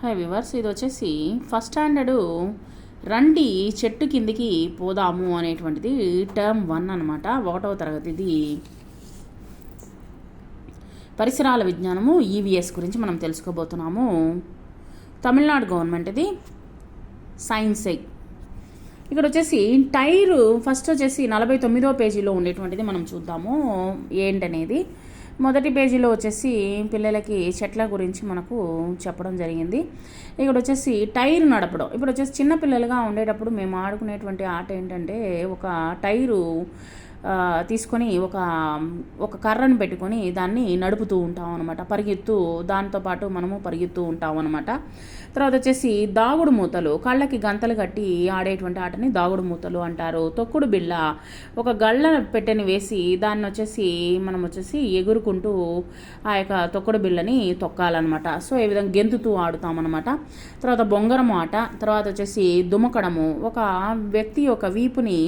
High viewers ఇది వచ్చేసి first standard రండి చెట్టు కిందికి పోదాము అనేటువంటిది టర్మ్ వన్ అనమాట ఒకటవ తరగతిది పరిసరాల విజ్ఞానము ఈవీఎస్ గురించి మనం తెలుసుకోబోతున్నాము. తమిళనాడు గవర్నమెంట్ ఇది సైన్స్. ఎగ్ ఇక్కడ వచ్చేసి టైరు ఫస్ట్ వచ్చేసి నలభై తొమ్మిదో పేజీలో ఉండేటువంటిది మనం చూద్దాము. ఏంటనేది? మొదటి పేజీలో వచ్చేసి పిల్లలకి చెట్ల గురించి మనకు చెప్పడం జరిగింది. ఇక్కడ వచ్చేసి టైర్ నడపడం. ఇప్పుడు వచ్చేసి చిన్నపిల్లలుగా ఉండేటప్పుడు మేము ఆడుకునేటువంటి ఆట ఏంటంటే ఒక టైరు తీసుకొని ఒక ఒక కర్రను పెట్టుకొని దాన్ని నడుపుతూ ఉంటాం అనమాట పరిగెత్తు దాంతోపాటు మనము పరిగెత్తూ ఉంటాం అనమాట తర్వాత వచ్చేసి దాగుడు మూతలు కళ్ళకి గంతలు కట్టి ఆడేటువంటి ఆటని దాగుడు మూతలు అంటారు. తొక్కుడు బిళ్ళ ఒక గళ్ళ పెట్టెని వేసి దాన్ని వచ్చేసి మనం వచ్చేసి ఎగురుకుంటూ ఆ యొక్క తొక్కుడు బిళ్ళని తొక్కాలన్నమాట. సో ఈ విధంగా గెంతుతూ ఆడుతామన్నమాట. తర్వాత బొంగరం ఆట తర్వాత వచ్చేసి దుమకడము. ఒక వ్యక్తి యొక్క వీపుని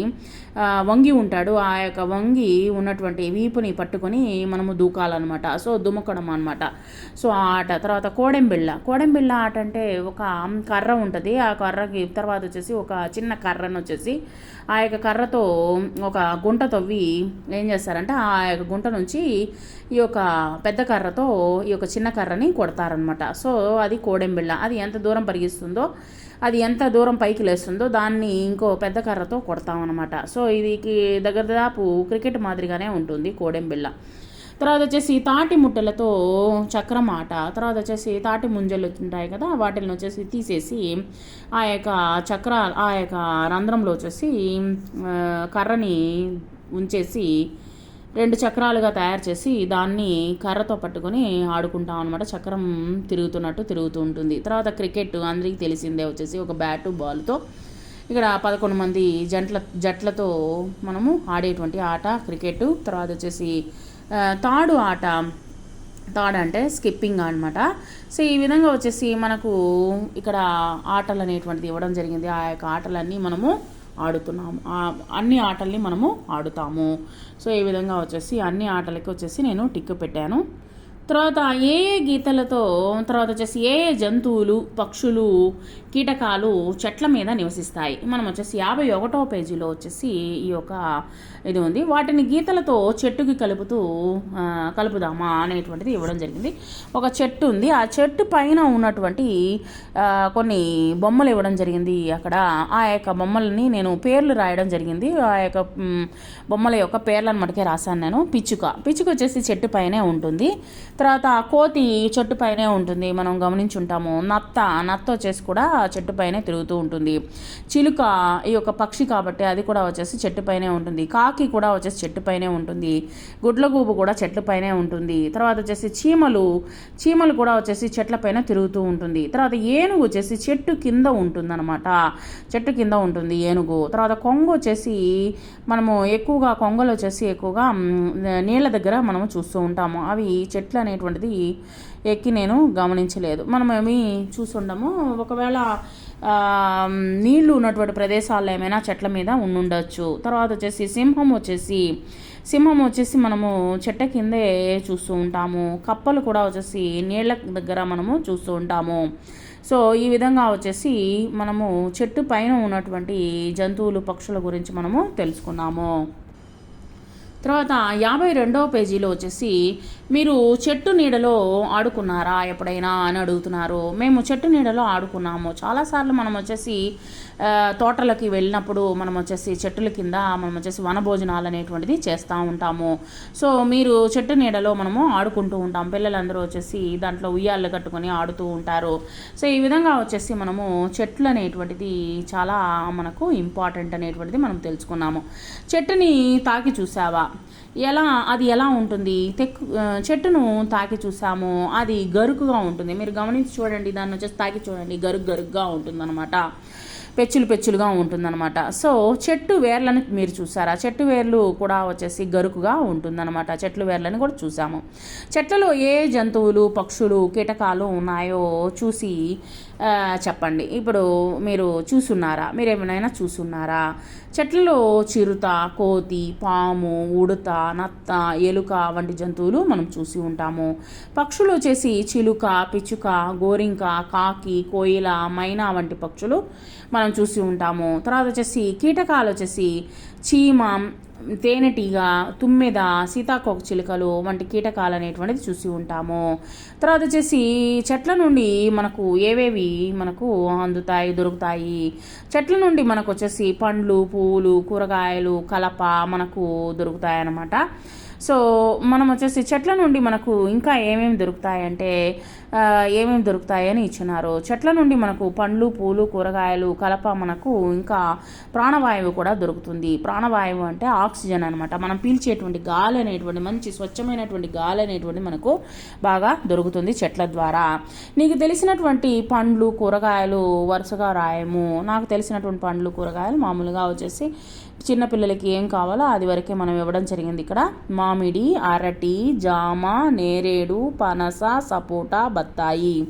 వంగి ఉంటాడు. ఆ యొక్క వంగి ఉన్నటువంటి వీపుని పట్టుకొని మనము దూకాలన్నమాట. సో దుమకడం అనమాట సో ఆ ఆట. తర్వాత కోడెంబిళ్ళ. కోడెంబిళ్ళ ఆట అంటే ఒక కర్ర ఉంటుంది. ఆ కర్రకి తర్వాత వచ్చేసి ఒక చిన్న కర్రను వచ్చేసి ఆ యొక్క కర్రతో ఒక గుంట తవ్వి ఏం చేస్తారంటే ఆ యొక్క గుంట నుంచి ఈ యొక్క పెద్ద కర్రతో ఈ యొక్క చిన్న కర్రని కొడతారనమాట సో అది కోడెంబిళ్ళ. అది ఎంత దూరం పరిగిస్తుందో అది ఎంత దూరం పైకి లేస్తుందో దాన్ని ఇంకో పెద్ద కర్రతో కొడతామన్నమాట. సో ఇది దగ్గర దాపు క్రికెట్ మాదిరిగానే ఉంటుంది కోడెంబిళ్ళ. తర్వాత వచ్చేసి తాటి ముట్టెలతో చక్రం ఆట తర్వాత వచ్చేసి తాటి ముంజలు ఉంటాయి కదా వాటిని వచ్చేసి తీసేసి ఆ యొక్క చక్ర ఆ యొక్క రంధ్రంలో వచ్చేసి కర్రని ఉంచేసి రెండు చక్రాలుగా తయారు చేసి దాన్ని కర్రతో పట్టుకొని ఆడుకుంటాం అనమాట చక్రం తిరుగుతున్నట్టు తిరుగుతూ ఉంటుంది. తర్వాత క్రికెట్ అందరికీ తెలిసిందే వచ్చేసి ఒక బ్యాటు బాల్తో. ఇక్కడ పదకొండు మంది జంట్ల జట్లతో మనము ఆడేటువంటి ఆట క్రికెట్. తర్వాత వచ్చేసి తాడు ఆట. తాడు అంటే స్కిప్పింగ్ అనమాట సో ఈ విధంగా వచ్చేసి మనకు ఇక్కడ ఆటలు అనేటువంటిది ఇవ్వడం జరిగింది. ఆ యొక్క ఆటలన్నీ మనము ఆడుతున్నాము. అన్ని ఆటల్ని మనము ఆడుతాము. సో ఈ విధంగా వచ్చేసి అన్ని ఆటలకి వచ్చేసి నేను టిక్ పెట్టాను. తర్వాత ఏ గీతలతో తర్వాత వచ్చేసి ఏ జంతువులు పక్షులు కీటకాలు చెట్ల మీద నివసిస్తాయి. మనం వచ్చేసి యాభై ఒకటో పేజీలో వచ్చేసి ఈ యొక్క ఇది ఉంది. వాటిని గీతలతో చెట్టుకి కలుపుతూ కలుపుదామా అనేటువంటిది ఇవ్వడం జరిగింది. ఒక చెట్టు ఉంది. ఆ చెట్టు పైన ఉన్నటువంటి కొన్ని బొమ్మలు ఇవ్వడం జరిగింది అక్కడ. ఆ యొక్క బొమ్మల్ని నేను పేర్లు రాయడం జరిగింది. ఆ యొక్క బొమ్మల యొక్క పేర్లను మటుకే రాశాను నేను. పిచ్చుక. పిచ్చుక వచ్చేసి చెట్టు పైనే ఉంటుంది. తర్వాత కోతి చెట్టు పైనే ఉంటుంది. మనం గమనించుంటాము. నత్త నత్త వచ్చేసి కూడా చెట్టు పైనే తిరుగుతూ ఉంటుంది. చిలుక ఈ యొక్క పక్షి కాబట్టి అది కూడా వచ్చేసి చెట్టు పైనే ఉంటుంది. కాకి కూడా వచ్చేసి చెట్టు పైనే ఉంటుంది. గుడ్లగూబు కూడా చెట్ల పైనే ఉంటుంది. తర్వాత వచ్చేసి చీమలు చీమలు కూడా వచ్చేసి చెట్ల పైన తిరుగుతూ ఉంటుంది. తర్వాత ఏనుగు వచ్చేసి చెట్టు కింద ఉంటుందన్నమాట. చెట్టు కింద ఉంటుంది ఏనుగు. తర్వాత కొంగు వచ్చేసి మనము ఎక్కువగా కొంగలు వచ్చేసి ఎక్కువగా నీళ్ళ దగ్గర మనము చూస్తూ ఉంటాము. అవి చెట్లు అనేటువంటిది ఎక్కి నేను గమనించలేదు. మనమేమి చూసి ఉండము ఒకవేళ నీళ్ళు ఉన్నటువంటి ప్రదేశాల్లో ఏమైనా చెట్ల మీద ఉండుండొచ్చు. తర్వాత వచ్చేసి సింహం వచ్చేసి సింహం వచ్చేసి మనము చెట్ట కిందే చూస్తూ ఉంటాము. కప్పలు కూడా వచ్చేసి నీళ్ళ దగ్గర మనము చూస్తూ ఉంటాము. సో ఈ విధంగా వచ్చేసి మనము చెట్టు పైన ఉన్నటువంటి జంతువులు పక్షుల గురించి మనము తెలుసుకున్నాము. తర్వాత యాభై రెండవ పేజీలో వచ్చేసి మీరు చెట్టు నీడలో ఆడుకున్నారా ఎప్పుడైనా అని అడుగుతున్నారు. మేము చెట్టు నీడలో ఆడుకున్నాము. చాలాసార్లు మనం వచ్చేసి తోటలకి వెళ్ళినప్పుడు మనం వచ్చేసి చెట్టుల కింద మనం వచ్చేసి వనభోజనాలు అనేటువంటిది చేస్తూ ఉంటాము. సో మీరు చెట్టు నీడలో మనము ఆడుకుంటూ ఉంటాం. పిల్లలందరూ వచ్చేసి దాంట్లో ఉయ్యాళ్ళు కట్టుకొని ఆడుతూ ఉంటారు. సో ఈ విధంగా వచ్చేసి మనము చెట్లు అనేటువంటిది చాలా మనకు ఇంపార్టెంట్ అనేటువంటిది మనం తెలుసుకున్నాము. చెట్టుని తాకి చూసావా ఎలా అది ఎలా ఉంటుంది? తెక్కు చెట్టును తాకి చూసాము. అది గరుకుగా ఉంటుంది. మీరు గమనించి చూడండి దాన్ని వచ్చేసి తాకి చూడండి. గరుకు గరుగ్గా ఉంటుందన్నమాట. పెచ్చులు పెచ్చులుగా ఉంటుందన్నమాట. సో చెట్టు వేర్లను మీరు చూసారా? చెట్టు వేర్లు కూడా వచ్చేసి గరుకుగా ఉంటుందన్నమాట. చెట్లు వేర్లను కూడా చూసాము. చెట్లలో ఏ జంతువులు పక్షులు కీటకాలు ఉన్నాయో చూసి చెప్పండి. ఇప్పుడు మీరు చూసున్నారా? మీరు ఏమైనా చూసున్నారా? చెట్లలో చిరుత కోతి పాము ఉడత నత్త ఎలుక వంటి జంతువులు మనం చూసి ఉంటాము. పక్షులు వచ్చేసి చిలుక పిచ్చుక గోరింక కాకి కోయిల మైనా వంటి పక్షులు మనం చూసి ఉంటాము. తర్వాత వచ్చేసి కీటకాలు వచ్చేసి చీమ తేనెటీగ తుమ్మెద సీతాకోక చిలుకలు వంటి కీటకాలు అనేటువంటిది చూసి ఉంటాము. తర్వాత వచ్చేసి చెట్ల నుండి మనకు ఏవేవి మనకు అందుతాయి దొరుకుతాయి? చెట్ల నుండి మనకు వచ్చేసి పండ్లు పువ్వులు కూరగాయలు కలప మనకు దొరుకుతాయి అన్నమాట సో మనం వచ్చేసి చెట్ల నుండి మనకు ఇంకా ఏమేమి దొరుకుతాయంటే ఏమేమి దొరుకుతాయని ఇచ్చినారు చెట్ల నుండి మనకు పండ్లు పూలు కూరగాయలు కలప మనకు ఇంకా ప్రాణవాయువు కూడా దొరుకుతుంది. ప్రాణవాయువు అంటే ఆక్సిజన్ అనమాట మనం పీల్చేటువంటి గాలి అనేటువంటి మంచి స్వచ్ఛమైనటువంటి గాలి అనేటువంటి మనకు బాగా దొరుకుతుంది చెట్ల ద్వారా. నీకు తెలిసినటువంటి పండ్లు కూరగాయలు వరుసగా రాయము. నాకు తెలిసినటువంటి పండ్లు కూరగాయలు మామూలుగా వచ్చేసి చిన్నపిల్లలకి ఏం కావాలో అది వరకే మనం ఇవ్వడం జరిగింది ఇక్కడ. మామిడి అరటి జామ నేరేడు పనస సపోటా బత్తాయి.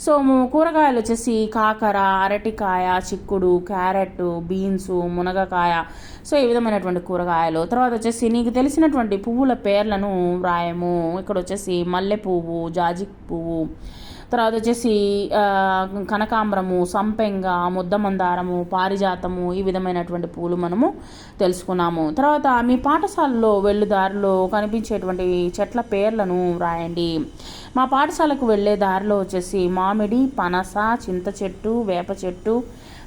సో కూరగాయలు వచ్చేసి కాకర అరటికాయ చిక్కుడు క్యారెట్ బీన్స్ మునగకాయ. సో ఈ విధమైనటువంటి కూరగాయలు. తర్వాత వచ్చేసి నీకు తెలిసినటువంటి పువ్వుల పేర్లను వ్రాయము. ఇక్కడ వచ్చేసి మల్లె పువ్వు జాజి పువ్వు. తర్వాత వచ్చేసి కనకాంబరము సంపెంగ ముద్దమందారము పారిజాతము ఈ విధమైనటువంటి పూలు మనము తెలుసుకున్నాము. తర్వాత మీ పాఠశాలలో వెళ్ళు దారిలో కనిపించేటువంటి చెట్ల పేర్లను రాయండి మా పాఠశాలకు వెళ్ళే దారిలో వచ్చేసి మామిడి పనస చింత చెట్టు వేప చెట్టు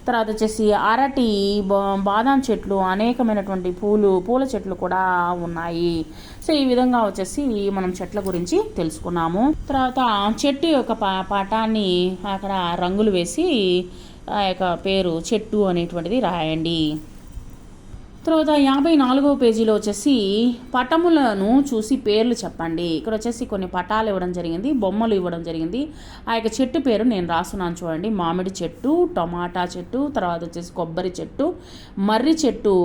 తర్వాత వచ్చేసి అరటి బా- బాదాం చెట్లు అనేకమైనటువంటి పూలు పూల చెట్లు కూడా ఉన్నాయి. సో ఈ విధంగా వచ్చేసి మనం చెట్ల గురించి తెలుసుకున్నాము. తర్వాత చెట్టు యొక్క పా- పాఠాన్ని అక్కడ రంగులు వేసి ఆ యొక్క పేరు చెట్టు అనేటువంటిది రాయండి. తర్వాత యాభై నాలుగవ పేజీలో వచ్చేసి పటములను చూసి పేర్లు చెప్పండి. ఇక్కడ వచ్చేసి కొన్ని పటాలు ఇవ్వడం జరిగింది బొమ్మలు ఇవ్వడం జరిగింది. ఆ యొక్క చెట్టు పేరు నేను రాస్తున్నాను చూడండి. మామిడి చెట్టు టమాటా చెట్టు తర్వాత వచ్చేసి కొబ్బరి చెట్టు మర్రి చెట్టు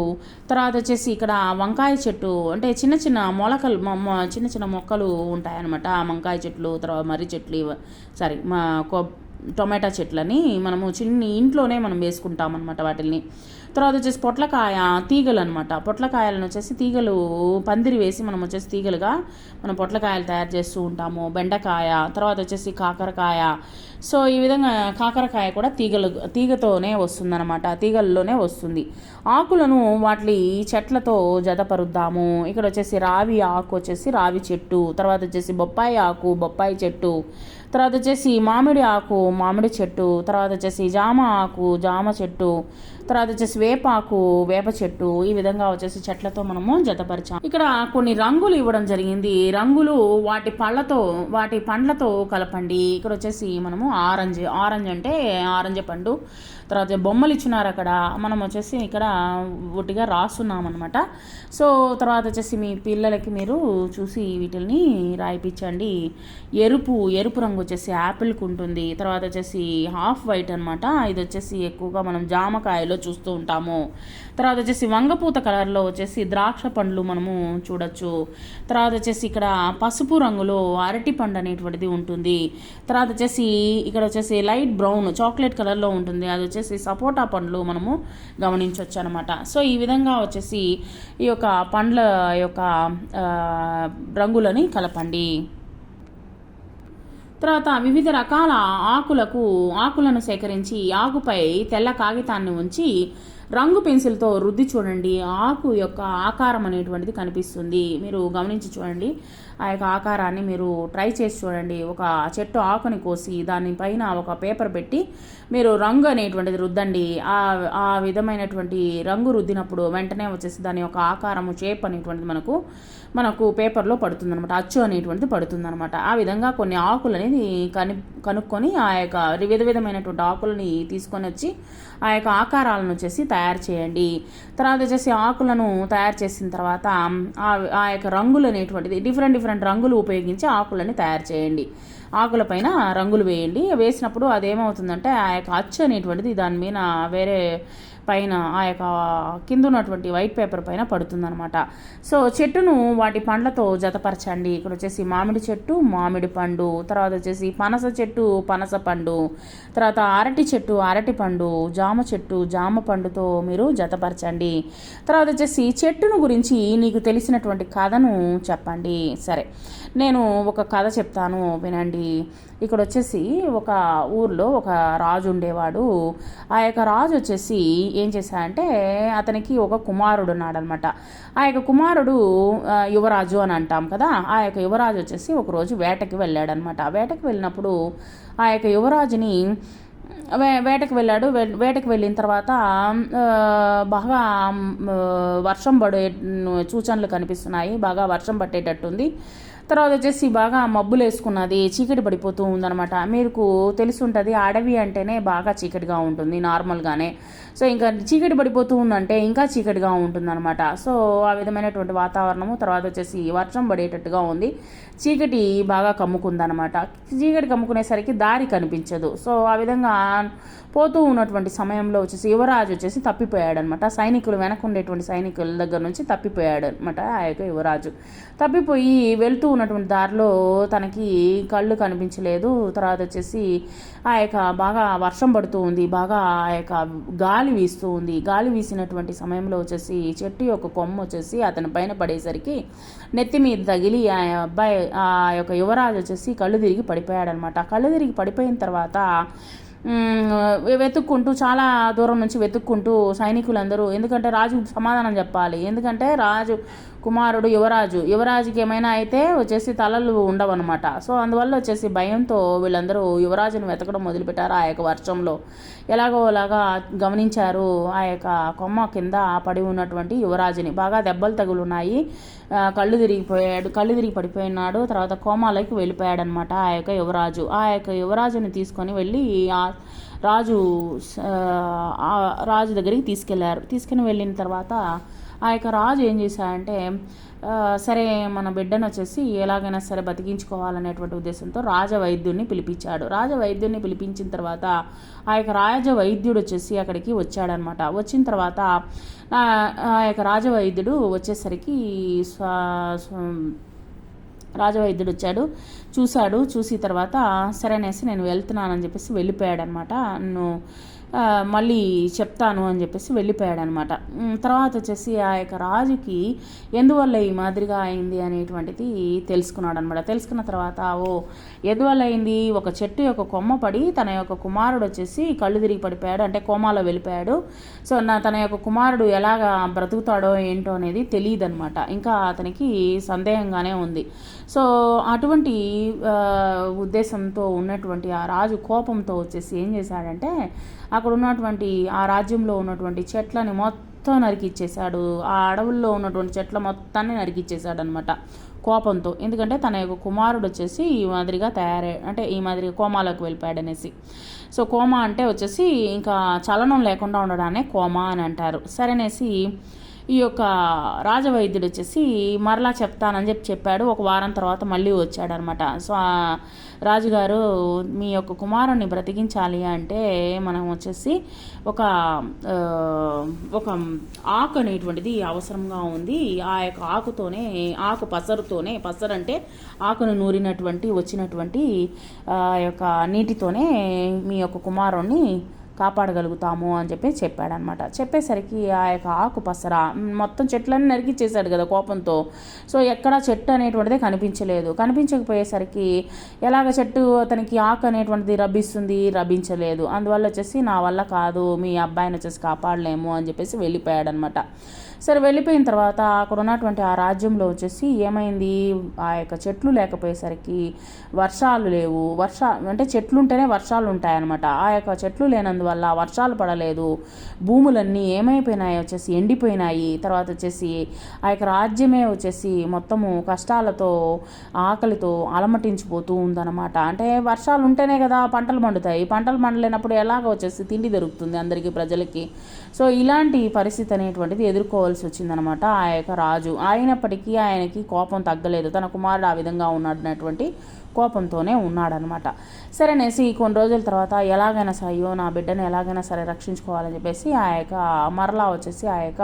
తర్వాత వచ్చేసి ఇక్కడ వంకాయ చెట్టు అంటే చిన్న చిన్న మొలకలు మొ- చిన్న చిన్న మొక్కలు ఉంటాయన్నమాట. ఆ వంకాయ చెట్లు తర్వాత మర్రి చెట్లు సారీ మా కొ టొమాటో చెట్లని మనము చిన్ని ఇంట్లోనే మనం వేసుకుంటాం అనమాట వాటిని తర్వాత వచ్చేసి పొట్లకాయ తీగలు అనమాట పొట్లకాయలను వచ్చేసి తీగలు పందిరి వేసి మనం వచ్చేసి తీగలుగా మనం పొట్లకాయలు తయారు చేస్తూ ఉంటాము. బెండకాయ తర్వాత వచ్చేసి కాకరకాయ. సో ఈ విధంగా కాకరకాయ కూడా తీగలు తీగతోనే వస్తుందన్నమాట. తీగల్లోనే వస్తుంది. ఆకులను వాటి చెట్లతో జతపరుద్దాము. ఇక్కడ వచ్చేసి రావి ఆకు వచ్చేసి రావి చెట్టు తర్వాత వచ్చేసి బొప్పాయి ఆకు బొప్పాయి చెట్టు తర్వాత వచ్చేసి మామిడి ఆకు మామిడి చెట్టు తర్వాత వచ్చేసి జామ ఆకు జామ చెట్టు తర్వాత వచ్చేసి వేపాకు వేప చెట్టు ఈ విధంగా వచ్చేసి చెట్లతో మనము జతపరిచాం. ఇక్కడ కొన్ని రంగులు ఇవ్వడం జరిగింది. రంగులు వాటి పళ్ళతో వాటి పండ్లతో కలపండి. ఇక్కడ వచ్చేసి మనము ఆరెంజ్ ఆరెంజ్ అంటే ఆరెంజ్ పండు. తర్వాత బొమ్మలు ఇచ్చినారు అక్కడ. మనం వచ్చేసి ఇక్కడ ఒట్టిగా రాస్తున్నాం అనమాట సో తర్వాత వచ్చేసి మీ పిల్లలకి మీరు చూసి వీటిని రాయిపించండి. ఎరుపు ఎరుపు రంగు వచ్చేసి యాపిల్కి ఉంటుంది తర్వాత వచ్చేసి హాఫ్ వైట్ అనమాట ఇది వచ్చేసి ఎక్కువగా మనం జామకాయలు చూస్తూ ఉంటాము. తర్వాత వచ్చేసి వంగపూత కలర్లో వచ్చేసి ద్రాక్ష పండ్లు మనము చూడొచ్చు. తర్వాత వచ్చేసి ఇక్కడ పసుపు రంగులో అరటి పండు అనేటువంటిది ఉంటుంది. తర్వాత వచ్చేసి ఇక్కడ వచ్చేసి లైట్ బ్రౌన్ చాక్లెట్ కలర్లో ఉంటుంది. అది వచ్చేసి సపోటా పండ్లు మనము గమనించవచ్చు అనమాట సో ఈ విధంగా వచ్చేసి ఈ యొక్క పండ్ల యొక్క రంగులని కలపండి. తర్వాత వివిధ రకాల ఆకులకు ఆకులను సేకరించి ఆకుపై తెల్ల కాగితాన్ని ఉంచి రంగు పెన్సిల్తో రుద్ది చూడండి. ఆకు యొక్క ఆకారం అనేటువంటిది కనిపిస్తుంది. మీరు గమనించి చూడండి. ఆ యొక్క ఆకారాన్ని మీరు ట్రై చేసి చూడండి. ఒక చెట్టు ఆకుని కోసి దానిపైన ఒక పేపర్ పెట్టి మీరు రంగు అనేటువంటిది రుద్దండి. ఆ ఆ విధమైనటువంటి రంగు రుద్దినప్పుడు వెంటనే వచ్చేసి దాని యొక్క ఆకారము షేప్ అనేటువంటిది మనకు మనకు పేపర్లో పడుతుందనమాట అచ్చు అనేటువంటిది పడుతుందనమాట ఆ విధంగా కొన్ని ఆకులు అనేది కని కనుక్కొని ఆ యొక్క విధ విధమైనటువంటి ఆకులని తీసుకొని వచ్చి ఆ యొక్క ఆకారాలను వచ్చేసి తయారు చేయండి. తర్వాత వచ్చేసి ఆకులను తయారు చేసిన తర్వాత ఆ ఆ యొక్క రంగులు అనేటువంటిది డిఫరెంట్ డిఫరెంట్ రంగులు ఉపయోగించి ఆకులని తయారు చేయండి. ఆకులపైన రంగులు వేయండి. వేసినప్పుడు అదేమవుతుందంటే ఆ యొక్క అచ్చు అనేటువంటిది దాని మీద వేరే పైన ఆ యొక్క కింద ఉన్నటువంటి వైట్ పేపర్ పైన పడుతుందనమాట సో చెట్టును వాటి పండ్లతో జతపరచండి. ఇక్కడ వచ్చేసి మామిడి చెట్టు మామిడి పండు తర్వాత వచ్చేసి పనస చెట్టు పనస పండు తర్వాత అరటి చెట్టు అరటి పండు జామ చెట్టు జామ పండుతో మీరు జతపరచండి. తర్వాత వచ్చేసి చెట్టును గురించి నీకు తెలిసినటువంటి కథను చెప్పండి. సరే నేను ఒక కథ చెప్తాను వినండి. ఇక్కడ వచ్చేసి ఒక ఊర్లో ఒక రాజు ఉండేవాడు. ఆ యొక్క రాజు వచ్చేసి ఏం చేశాడంటే అతనికి ఒక కుమారుడు ఉన్నాడనమాట. ఆ యొక్క కుమారుడు యువరాజు అని అంటాం కదా ఆ యొక్క యువరాజు వచ్చేసి ఒకరోజు వేటకి వెళ్ళాడనమాట. వేటకి వెళ్ళినప్పుడు ఆ యొక్క యువరాజుని వే వేటకు వెళ్ళాడు. వేటకు వెళ్ళిన తర్వాత బాగా వర్షం పడే సూచనలు కనిపిస్తున్నాయి. బాగా వర్షం పట్టేటట్టుంది. తర్వాత వచ్చేసి బాగా మబ్బులు వేసుకున్నది చీకటి పడిపోతూ ఉందన్నమాట మీకు తెలిసి ఉంటుంది అడవి అంటేనే బాగా చీకటిగా ఉంటుంది నార్మల్గానే. సో ఇంకా చీకటి పడిపోతూ ఉందంటే ఇంకా చీకటిగా ఉంటుందన్నమాట. సో ఆ విధమైనటువంటి వాతావరణము తర్వాత వచ్చేసి వర్షం పడేటట్టుగా ఉంది. చీకటి బాగా కమ్ముకుందనమాట చీకటి కమ్ముకునేసరికి దారి కనిపించదు. సో ఆ విధంగా పోతూ ఉన్నటువంటి సమయంలో వచ్చేసి యువరాజు వచ్చేసి తప్పిపోయాడనమాట సైనికులు వెనక ఉండేటువంటి సైనికుల దగ్గర నుంచి తప్పిపోయాడు అనమాట ఆ యొక్క యువరాజు. తప్పిపోయి వెళ్తూ ఉన్నటువంటి దారిలో తనకి కళ్ళు కనిపించలేదు. తర్వాత వచ్చేసి ఆ యొక్క బాగా వర్షం పడుతూ ఉంది. బాగా ఆ యొక్క గాలి గాలి వీస్తూ ఉంది. గాలి వీసినటువంటి సమయంలో వచ్చేసి చెట్టు యొక్క కొమ్మ వచ్చేసి అతని పైన పడేసరికి నెత్తి మీద తగిలి ఆ అబ్బాయి ఆ యొక్క యువరాజు వచ్చేసి కళ్ళు తిరిగి పడిపోయాడనమాట. కళ్ళు తిరిగి పడిపోయిన తర్వాత వెతుక్కుంటూ చాలా దూరం నుంచి వెతుక్కుంటూ సైనికులందరూ ఎందుకంటే రాజు సమాధానం చెప్పాలి. ఎందుకంటే రాజు కుమారుడు యువరాజు. యువరాజుకి ఏమైనా అయితే వచ్చేసి తలలు ఉండవన్నమాట. సో అందువల్ల వచ్చేసి భయంతో వీళ్ళందరూ యువరాజుని వెతకడం మొదలుపెట్టారు ఆ యొక్క వర్షంలో. ఎలాగోలాగా గమనించారు ఆ యొక్క కొమ్మ కింద పడి ఉన్నటువంటి యువరాజుని. బాగా దెబ్బలు తగులున్నాయి. కళ్ళు తిరిగిపోయాడు కళ్ళు తిరిగి పడిపోయినాడు. తర్వాత కోమాలోకి వెళ్ళిపోయాడనమాట ఆ యొక్క యువరాజు. ఆ యొక్క యువరాజుని తీసుకొని వెళ్ళి ఆ రాజు రాజు దగ్గరికి తీసుకెళ్ళారు. తీసుకుని వెళ్ళిన తర్వాత ఆ యొక్క రాజు ఏం చేశాడంటే సరే మన బిడ్డను వచ్చేసి ఎలాగైనా సరే బతికించుకోవాలనేటువంటి ఉద్దేశంతో రాజవైద్యుడిని పిలిపించాడు. రాజవైద్యుడిని పిలిపించిన తర్వాత ఆ యొక్క రాజ వైద్యుడు వచ్చేసి అక్కడికి వచ్చాడనమాట. వచ్చిన తర్వాత ఆ యొక్క రాజవైద్యుడు వచ్చేసరికి స్వా రాజవైద్యుడు వచ్చాడు చూశాడు చూసి తర్వాత సరే అనేసి నేను వెళ్తున్నానని చెప్పేసి వెళ్ళిపోయాడనమాట. నన్ను మళ్ళీ చెప్తాను అని చెప్పేసి వెళ్ళిపోయాడు అనమాట తర్వాత వచ్చేసి ఆ యొక్క రాజుకి ఎందువల్ల ఈ మాదిరిగా అయింది అనేటువంటిది తెలుసుకున్నాడు అనమాట తెలుసుకున్న తర్వాత ఓ ఎందువల్ల అయింది? ఒక చెట్టు యొక్క కొమ్మ పడి తన యొక్క కుమారుడు వచ్చేసి కళ్ళు తిరిగి పడిపోయాడు అంటే కోమాలో వెళ్ళిపోయాడు. సో నా తన యొక్క కుమారుడు ఎలాగా బ్రతుకుతాడో ఏంటో అనేది తెలియదు అనమాట ఇంకా అతనికి సందేహంగానే ఉంది. సో అటువంటి ఉద్దేశంతో ఉన్నటువంటి ఆ రాజు కోపంతో వచ్చేసి ఏం చేశాడంటే అక్కడ ఉన్నటువంటి ఆ రాజ్యంలో ఉన్నటువంటి చెట్లని మొత్తం నరికిచ్చేశాడు. ఆ అడవుల్లో ఉన్నటువంటి చెట్ల మొత్తాన్ని నరికిచ్చేశాడు అనమాట కోపంతో. ఎందుకంటే తన యొక్క కుమారుడు వచ్చేసి ఈ మాదిరిగా తయారై అంటే ఈ మాదిరిగా కోమాలోకి వెళ్ళిపోయాడనేసి. సో కోమా అంటే వచ్చేసి ఇంకా చలనం లేకుండా ఉండడాన్ని కోమా అని అంటారు. సరేనేసి ఈ యొక్క రాజవైద్యుడు వచ్చేసి మరలా చెప్తానని చెప్పి చెప్పాడు. ఒక వారం తర్వాత మళ్ళీ వచ్చాడనమాట. సో రాజుగారు మీ యొక్క కుమారుణ్ణి బ్రతికించాలి అంటే మనం వచ్చేసి ఒక ఒక ఆకు అనేటువంటిది అవసరంగా ఉంది. ఆ యొక్క ఆకుతోనే ఆకు పసరుతోనే పసరు అంటే ఆకును నూరినటువంటి వచ్చినటువంటి ఆ యొక్క నీటితోనే మీ యొక్క కుమారుణ్ణి కాపాడగలుగుతాము అని చెప్పి చెప్పాడనమాట. చెప్పేసరికి ఆ యొక్క ఆకు పసర మొత్తం చెట్లన్నీ నరికిచ్చేసాడు కదా కోపంతో. సో ఎక్కడా చెట్టు అనేటువంటిదే కనిపించలేదు. కనిపించకపోయేసరికి ఎలాగ చెట్టు అతనికి ఆకు అనేటువంటిది రబ్బిస్తుంది రబ్బించలేదు అందువల్ల వచ్చేసి నా వల్ల కాదు మీ అబ్బాయిని వచ్చేసి కాపాడలేము అని చెప్పేసి వెళ్ళిపోయాడనమాట. సరే వెళ్ళిపోయిన తర్వాత అక్కడ ఉన్నటువంటి ఆ రాజ్యంలో వచ్చేసి ఏమైంది? ఆ యొక్క చెట్లు లేకపోయేసరికి వర్షాలు లేవు. వర్ష అంటే చెట్లు ఉంటేనే వర్షాలు ఉంటాయన్నమాట ఆ యొక్క చెట్లు లేనందువల్ల వర్షాలు పడలేదు. భూములన్నీ ఏమైపోయినాయి? వచ్చేసి ఎండిపోయినాయి. తర్వాత వచ్చేసి ఆ యొక్క రాజ్యమే వచ్చేసి మొత్తము కష్టాలతో ఆకలితో అలమటించిపోతూ ఉందన్నమాట. అంటే వర్షాలు ఉంటేనే కదా పంటలు పండుతాయి. పంటలు పండలేనప్పుడు ఎలాగ వచ్చేసి తిండి దొరుకుతుంది అందరికీ ప్రజలకి. సో ఇలాంటి పరిస్థితి అనేటువంటిది ఎదుర్కోవాల్సి వచ్చిందనమాట ఆ యొక్క రాజు. అయినప్పటికీ ఆయనకి కోపం తగ్గలేదు. తన కుమారుడు ఆ విధంగా ఉన్నాడు అన్నటువంటి కోపంతోనే ఉన్నాడనమాట సరే అనేసి కొన్ని రోజుల తర్వాత ఎలాగైనా సరే అయ్యో నా బిడ్డను ఎలాగైనా సరే రక్షించుకోవాలని చెప్పేసి ఆ యొక్క మరలా వచ్చేసి ఆ యొక్క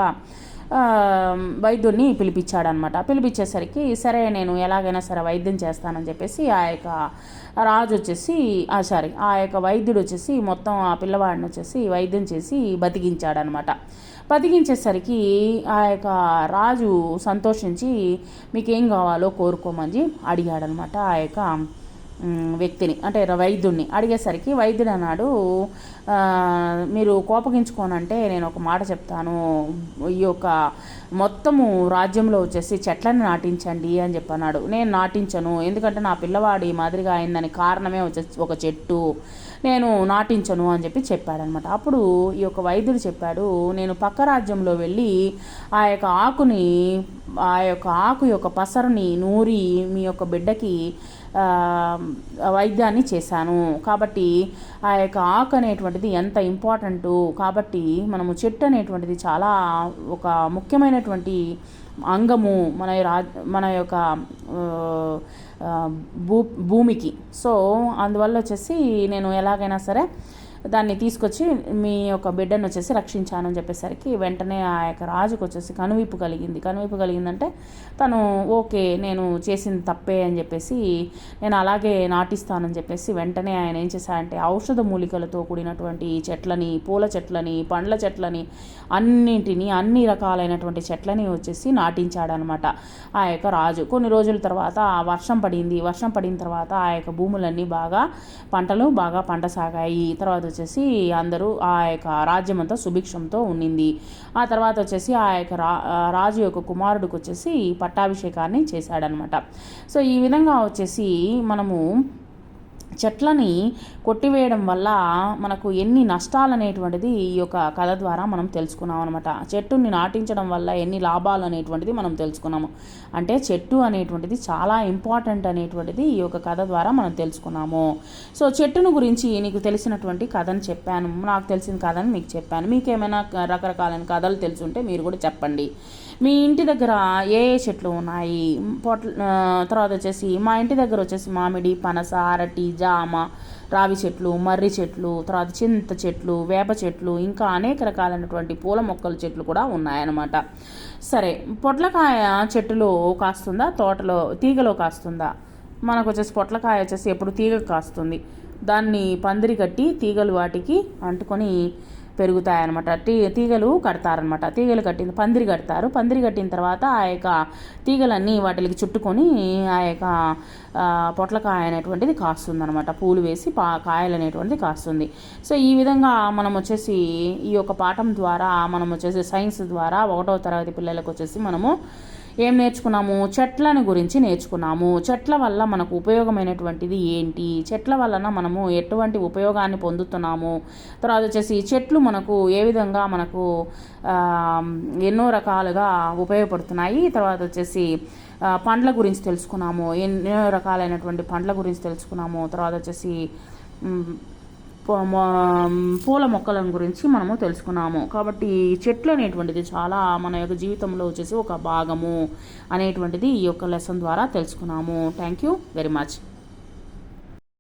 వైద్యుడిని పిలిపించాడనమాట పిలిపించేసరికి సరే నేను ఎలాగైనా సరే వైద్యం చేస్తానని చెప్పేసి ఆ యొక్క రాజు వచ్చేసి ఆ సారీ ఆ యొక్క వైద్యుడు వచ్చేసి మొత్తం ఆ పిల్లవాడిని వచ్చేసి వైద్యం చేసి బతికించాడనమాట బతికించేసరికి ఆ యొక్క రాజు సంతోషించి మీకేం కావాలో కోరుకోమని అడిగాడనమాట ఆ యొక్క వ్యక్తిని అంటే వైద్యుడిని అడిగేసరికి వైద్యుడు అన్నాడు మీరు కోపగించుకోనంటే నేను ఒక మాట చెప్తాను ఈ యొక్క మొత్తము రాజ్యంలో వచ్చేసి చెట్లను నాటించండి అని చెప్పన్నాడు నేను నాటించను ఎందుకంటే నా పిల్లవాడి మాదిరిగా అయిందని కారణమే వచ్చేసి ఒక చెట్టు. నేను నాటించను అని చెప్పి చెప్పాడనమాట. అప్పుడు ఈ యొక్క వైద్యుడు చెప్పాడు నేను పక్క రాజ్యంలో వెళ్ళి ఆ యొక్క ఆకుని ఆ యొక్క ఆకు యొక్క పసరుని నూరి మీ యొక్క బిడ్డకి వైద్యాన్ని చేశాను. కాబట్టి ఆ యొక్క ఆకు అనేటువంటిది ఎంత ఇంపార్టెంటు? కాబట్టి మనము చెట్టు అనేటువంటిది చాలా ఒక ముఖ్యమైనటువంటి అంగము మన రా మన యొక్క భూ భూమికి. సో అందువల్ల వచ్చేసి నేను ఎలాగైనా సరే దాన్ని తీసుకొచ్చి మీ యొక్క బిడ్డను వచ్చేసి రక్షించానని చెప్పేసరికి వెంటనే ఆ యొక్క రాజుకు వచ్చేసి కనువిప్పు కలిగింది. కనువిప్పు కలిగిందంటే తను ఓకే నేను చేసింది తప్పే అని చెప్పేసి నేను అలాగే నాటిస్తానని చెప్పేసి వెంటనే ఆయన ఏం చేశారంటే ఔషధ మూలికలతో కూడినటువంటి చెట్లని పూల చెట్లని పండ్ల చెట్లని అన్నింటినీ అన్ని రకాలైనటువంటి చెట్లని వచ్చేసి నాటించాడనమాట ఆ యొక్క రాజు. కొన్ని రోజుల తర్వాత వర్షం పడింది. వర్షం పడిన తర్వాత ఆ యొక్క భూములన్నీ బాగా పంటలు బాగా పంట సాగాయి. తర్వాత వచ్చేసి అందరూ ఆ యొక్క రాజ్యం అంతా సుభిక్షంతో ఉండింది. ఆ తర్వాత వచ్చేసి ఆ యొక్క రా రాజు యొక్క కుమారుడికి వచ్చేసి పట్టాభిషేకాన్ని చేశాడనమాట. సో ఈ విధంగా వచ్చేసి మనము చెట్లని కొట్టివేయడం వల్ల మనకు ఎన్ని నష్టాలు అనేటువంటిది ఈ యొక్క కథ ద్వారా మనం తెలుసుకున్నాం అనమాట చెట్టుని నాటించడం వల్ల ఎన్ని లాభాలు అనేటువంటిది మనం తెలుసుకున్నాము. అంటే చెట్టు అనేటువంటిది చాలా ఇంపార్టెంట్ అనేటువంటిది ఈ యొక్క కథ ద్వారా మనం తెలుసుకున్నాము. సో చెట్టును గురించి నీకు తెలిసినటువంటి కథను చెప్పాను. నాకు తెలిసిన కథను మీకు చెప్పాను. మీకు ఏమైనా రకరకాలైన కథలు తెలుసుంటే మీరు కూడా చెప్పండి. మీ ఇంటి దగ్గర ఏ ఏ చెట్లు ఉన్నాయి? పొట్ల తర్వాత వచ్చేసి మా ఇంటి దగ్గర వచ్చేసి మామిడి పనస అరటి జామ రావి చెట్లు మర్రి చెట్లు తర్వాత చింత చెట్లు వేప చెట్లు ఇంకా అనేక రకాలైనటువంటి పూల మొక్కల చెట్లు కూడా ఉన్నాయన్నమాట. సరే పొట్లకాయ చెట్టులో కాస్తుందా? తోటలో తీగలో కాస్తుందా? మనకు వచ్చేసి పొట్లకాయ వచ్చేసి ఎప్పుడు తీగ కాస్తుంది. దాన్ని పందిరి కట్టి తీగలు వాటికి అంటుకొని పెరుగుతాయన్నమాట. తీ తీగలు కడతారనమాట తీగలు కట్టిన పందిరి కడతారు. పందిరి కట్టిన తర్వాత ఆ యొక్క తీగలన్నీ వాటికి చుట్టుకొని ఆ యొక్క పొట్లకాయ అనేటువంటిది కాస్తుంది అనమాట పూలు వేసి పా కాయలు అనేటువంటిది కాస్తుంది. సో ఈ విధంగా మనం వచ్చేసి ఈ యొక్క పాఠం ద్వారా మనం వచ్చేసి సైన్స్ ద్వారా ఒకటో తరగతి పిల్లలకు వచ్చేసి మనము ఏం నేర్చుకున్నాము? చెట్లను గురించి నేర్చుకున్నాము. చెట్ల వల్ల మనకు ఉపయోగమైనటువంటిది ఏంటి? చెట్ల వలన మనము ఎటువంటి ఉపయోగాన్ని పొందుతున్నాము? తర్వాత వచ్చేసి చెట్లు మనకు ఏ విధంగా మనకు ఎన్నో రకాలుగా ఉపయోగపడుతున్నాయి? తర్వాత వచ్చేసి పండ్ల గురించి తెలుసుకున్నాము. ఎన్నో రకాలైనటువంటి పండ్ల గురించి తెలుసుకున్నాము. తర్వాత వచ్చేసి పూల మొక్కల గురించి మనము తెలుసుకున్నాము. కాబట్టి చెట్లు అనేటువంటిది చాలా మన యొక్క జీవితంలో వచ్చేసి ఒక భాగము అనేటువంటిది ఈ యొక్క లెసన్ ద్వారా తెలుసుకున్నాము. Thank you very much.